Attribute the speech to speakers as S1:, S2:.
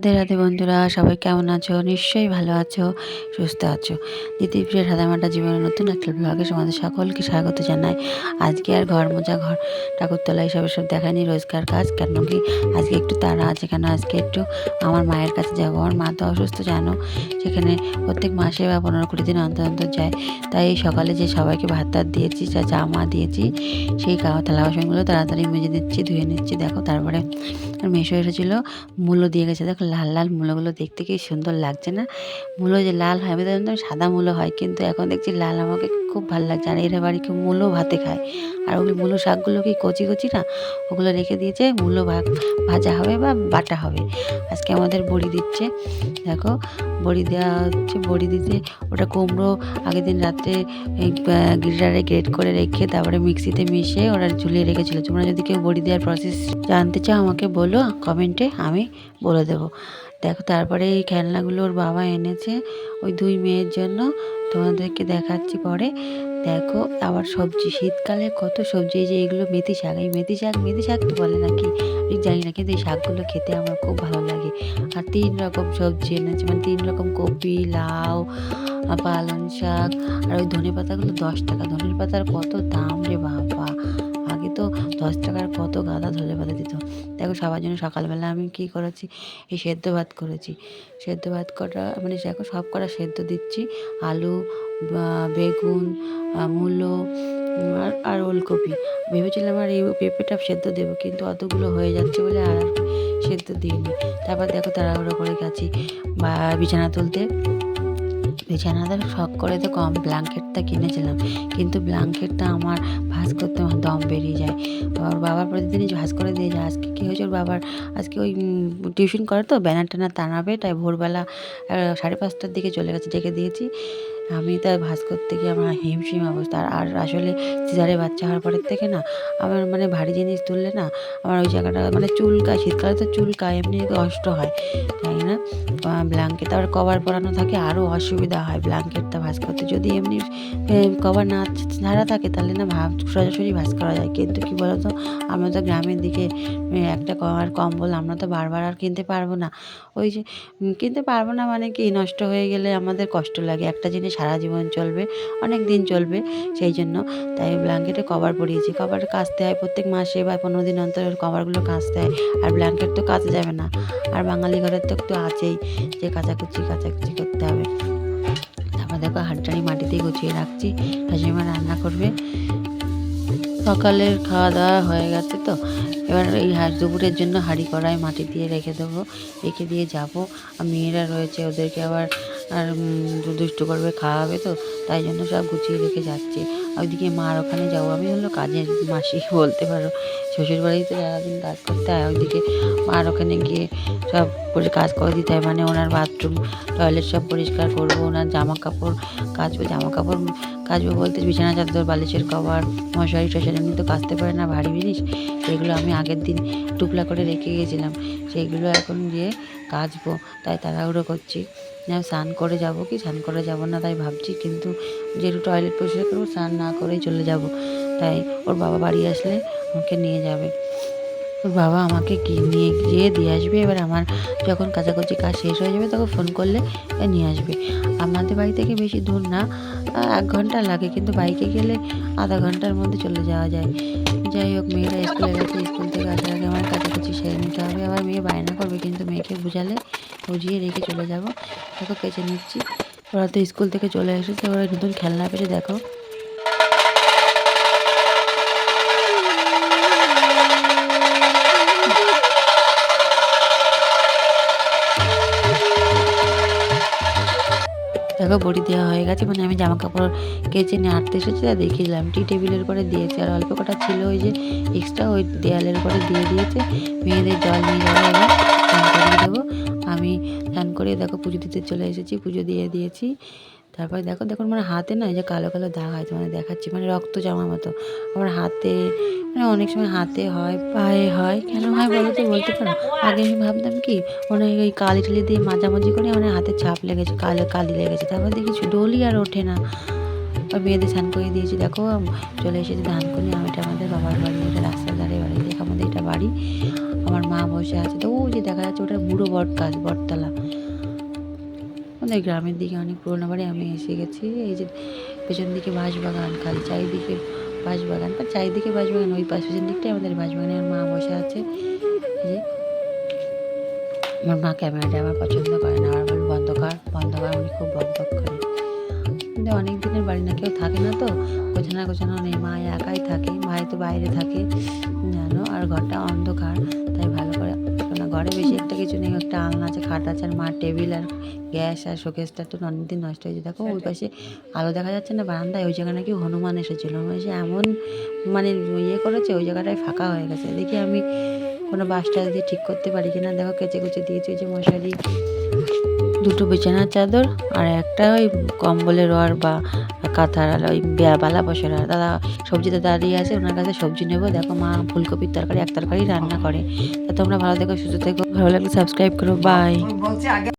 S1: রাধে রাধে বন্ধুরা, সবাই কেমন আছো? নিশ্চয়ই ভালো আছো, সুস্থ আছো। দ্বিতীয় সাদামাটা জীবনের নতুন একটা ব্লগে তোমাদের সকলকে স্বাগত জানাই। আজকে আর ঘর মোজা, ঘর ঠাকুরতলা এইসব সব দেখায়নি রোজগার কাজ, কেন কি? আজকে একটু তাড়া আছে, কেন আজকে একটু আমার মায়ের কাছে যাব? আমার মা তো অসুস্থ, জানো? সেখানে প্রত্যেক মাসে বা পনেরো কুড়ি দিন অন্তর অন্তর যায়। তাই এই সকালে যে সবাইকে ভাত টাত দিয়েছি, যা জামা দিয়েছি, সেই খাওয়া থালা বাসনগুলো তাড়াতাড়ি মেজে দিচ্ছি, ধুয়ে নিচ্ছি। দেখো, তারপরে মেশো এসেছিল মূল্য দিয়ে গেছে। দেখো লাল লাল মূলোগুলো দেখতে কি সুন্দর লাগছে না? মূলো যে লাল হয়, আমি তো সাদা মূলো হয়, কিন্তু এখন দেখছি লাল আমাকে খুব ভালো লাগছে। আর এরা বাড়ি কেউ মূলো ভাতে খায়। আর ওগুলো মূলো শাকগুলো কি কচি কচি না? ওগুলো রেখে দিয়েছে, মূলো ভাগ ভাজা হবে বা বাটা হবে। আজকে আমাদের বড়ি দিচ্ছে। দেখো বড়ি দেওয়া হচ্ছে, বড়ি দিতে ওটা কুমড়ো আগের দিন রাত্রে গ্রিটারে গ্রেট করে রেখে তারপরে মিক্সিতে মিশিয়ে ওরা ঝুলিয়ে রেখেছিল। তোমরা যদি কেউ বড়ি দেওয়ার প্রসেস জানতে চাও আমাকে বলো, কমেন্টে আমি বলে দেবো। দেখো তারপরে এই খেলনাগুলো ওর বাবা এনেছে ওই দুই মেয়ের জন্য, তোমাদেরকে দেখাচ্ছি পরে। দেখো, আবার সবজি, শীতকালে কত সবজি যে এগুলো মেথি শাক, এই মেথি শাক মেথি শাক তো বলে নাকি? আমি জানি না, কিন্তু এই শাকগুলো খেতে আমার খুব ভালো লাগে। আর তিন রকম সবজি এনেছে মানে তিন রকম কপি, লাউ পালং শাক, আর ওই ধনে পাতাগুলো দশ টাকা। ধনের পাতার কত দাম রে বাবা। আগে তো দশ টাকার কত গাদা ধনে পাতা দিত। দেখো সবার জন্য সকালবেলা আমি কী করেছি? এই সেদ্ধ ভাত করেছি। সেদ্ধ ভাত করা মানে দেখো সব করা সেদ্ধ দিচ্ছি। আলু বেগুন মূলো আর আর ওলকপি। ভেবেছিলাম আর এই পেঁপেটা সেদ্ধ দেবো, কিন্তু অতগুলো হয়ে যাচ্ছে বলে আর সেদ্ধ দিইনি। তারপর দেখো তাড়াহুড়ো করে গেছি, বা, বিছানা তুলতে। বিছানাটা শখ করে তো কম ব্ল্যাঙ্কেটটা কিনেছিলাম। কিন্তু ব্ল্যাঙ্কেটটা আমার ভাঁজ করতে আমার দম বেরিয়ে যায়। ওর বাবা প্রতিদিনই ভাঁজ করে দিয়ে যায়। আজকে কী হয়েছে ওর বাবার? আজকে ওই টিউশন করে তো, ব্যানার ট্যানার টানাবে, তাই ভোরবেলা সাড়ে পাঁচটার দিকে চলে গেছে, ডেকে দিয়েছি। আমি তার ভাঁজ করতে গিয়ে আমার হিমশিম অবস্থা। আর আর আসলে সিজারে বাচ্চা হওয়ার পরের থেকে না, আমার মানে ভারী জিনিস তুললে না, আমার ওই জায়গাটা মানে চুলকায় শীতকালে তো চুলকায় এমনি কষ্ট হয়, তাই না? ব্ল্যাঙ্কেট তারপর কভার পরানো থাকে আরও অসুবিধা হয় ব্ল্যাঙ্কেটটা ভাঁজ করতে। যদি এমনি কভার না, ছাড়া থাকে, তাহলে না ভাব সোজাসুজি ভাঁজ করা যায়। কিন্তু কী বলতো, আমরা তো গ্রামের দিকে একটা কভার কম্বল আমরা তো বারবার আর কিনতে পারব না। ওই যে কিনতে পারব না মানে কি, নষ্ট হয়ে গেলে আমাদের কষ্ট লাগে। একটা জিনিস সারা জীবন চলবে, অনেক দিন চলবে সেই জন্য। তাই ব্ল্যাঙ্কেটে কভার পরিয়েছি। কভার কাচতে হয় প্রত্যেক মাসে বা পনেরো দিন অন্তর কভারগুলো কাচতে হয়। আর ব্ল্যাঙ্কেট তো কাচা যাবে না। আর বাঙালি ঘরের তো একটু আছেই। যে কাচাকুচি কাচাকুচি করতে হবে। তারপর দেখো হাঁড়িটাড়ি মাটিতে গুছিয়ে রাখছি হাসিমা রান্না করবে। সকালের খাওয়া দাওয়া হয়ে গেছে তো, এবার এই দুপুরের জন্য হাঁড়ি কড়াই মাটি দিয়ে রেখে দেবো, রেখে দিয়ে যাব। মেয়েরা রয়েছে, ওদেরকে আবার আর দুষ্টু করবে, খাওয়াবে তো, তাই জন্য সব গুছিয়ে রেখে যাচ্ছে। ওইদিকে মার ওখানে যাব। আমি হলো কাজের মাসি বলতে পারো। শ্বশুর বাড়িতে সারাদিন কাজ করতে হয়, ওইদিকে মার ওখানে গিয়ে সব কাজ করে দিতে হয়। মানে ওনার বাথরুম টয়লেট সব পরিষ্কার করব, ওনার জামা কাপড় কাচবো জামা কাপড় কাচবো বলতে বিছানা চাদর, বালিশের কভার, মশারি টশারি এমনি তো কাচতে পারে না, ভারী জিনিস। সেগুলো আমি আগের দিন টুকলা করে রেখে গেছিলাম। সেইগুলো এখন গিয়ে কাচবো। তাই তাড়াহুড়ো করছি। না স্নান করে যাব কি? স্নান করে যাব না তাই ভাবছি, কিন্তু যেহেতু টয়লেট পরিষ্কার করব, স্নান না করেই চলে যাব। তাই ওর বাবা বাড়ি আসলে আমাকে নিয়ে যাবে। ওর বাবা আমাকে নিয়ে গিয়ে দিয়ে আসবে? এবার আমার যখন কাছাকাছি কাজ শেষ হয়ে যাবে, তখন ফোন করলে নিয়ে আসবে। আমাদের বাড়ি থেকে বেশি দূর না এক ঘণ্টা লাগে, কিন্তু বাইকে গেলে আধা ঘণ্টার মধ্যে চলে যাওয়া যায়। যাই হোক, মেয়েরা স্কুলে গেছে, স্কুল থেকে আসার আগে আমার কাছাকাছি সেরে নিতে হবে। আবার মেয়ে বায়না করবে, কিন্তু মেয়েকে বুঝালে বুঝিয়ে রেখে চলে যাব। দেখো কেচে নিচ্ছি। ওরা তো স্কুল থেকে চলে এসেছে, ওরা নতুন খেলনা পেয়েছে, দেখো। দেখো, বড়ি দেওয়া হয়ে গেছে মানে আমি জামা কাপড় কেচে নিয়ে আটতে এসেছি, আর দেখিয়েছিলাম টি টেবিলের পরে দিয়েছে, আর অল্প কটা ছিল ওই যে এক্সট্রা ওই দেয়ালের পরে দিয়ে দিয়েছে, মেয়েদের জল নিয়ে যাব স্নান দেবো। আমি স্নান করে দেখো পুজো দিতে চলে এসেছি, পুজো দিয়ে দিয়েছি। তারপরে দেখো দেখো মানে হাতে না যে কালো কালো দাগ হয় তোমাদের দেখাচ্ছি মানে রক্ত জমার মতো। আমার হাতে মানে অনেক সময় হাতে হয়, পায়ে হয়। কেন হয় বলো তো, বলতে পারো? আগে আমি ভাবতাম কি, মনে ওই কালি টালি দিয়ে মাঝামাঝি করে মানে হাতে ছাপ লেগেছে, কালো কালি লেগেছে। তারপর দেখি ডলি আর ওঠে না। আর মেয়েদের স্নান করে দিয়েছি। দেখো, চলে এসেছি ধান করে আমি এটা আমাদের বাবার বাড়ি, এটা রাস্তার ধারে বাড়ি দেখো আমাদের এটা বাড়ি। আমার মা বসে আছে। তো ওই যে দেখা যাচ্ছে ওটা বুড়ো বট গাছ, বটতলা। আমাদের গ্রামের দিকে অনেক পুরোনো বাড়ি, আমি এসে গেছি। এই যে পেছন দিকে বাঁশবাগান, খালি চারিদিকে বাঁশবাগান। বা চারিদিকে বাঁশবাগান, ওই পাশ, পেছন দিকটাই আমাদের বাঁশবাগানে আমার মা বসে আছে। যে আমার মা ক্যামেরাটা আমার পছন্দ করে না আমার বলে বন্ধ কর বন্ধ কর উনি খুব বক বক করে কিন্তু অনেক দিনের বাড়ি না, কেউ থাকে না তো, গোছানো গোছানো নেই, মা একাই থাকে, ভাই তো বাইরে থাকে। জানো, আর ঘরটা অন্ধকার। ঘরে বেশি একটা কিছু নেই একটা আলনা আছে খাট আছে আর মার টেবিল আর গ্যাস আর শোকেসটা তো অনেকদিন নষ্ট হয়েছে। দেখো ওই পাশে আলো দেখা যাচ্ছে না বারান্দায় ওই জায়গায় নাকি হনুমান এসেছিল। এসে এমন মানে ইয়ে করেছে ওই জায়গাটায় ফাঁকা হয়ে গেছে। দেখি আমি কোনো বাসটা দিয়ে ঠিক করতে পারি কিনা। দেখো কেচে কুচে দিয়েছি ওই যে মশারি। দুটো বিছানার চাদর আর একটা ওই কম্বলের রড বা কাঁথার আলো, ওই বে- বসে দাদা সবজিতে দাঁড়িয়ে আছে, ওনার কাছে সবজি নেব। দেখো মা ফুলকপির তরকারি, এক তরকারি রান্না করে। তা তোমরা ভালো দেখো সুস্থ থেকো। ভালো লাগলে সাবস্ক্রাইব করো। বাই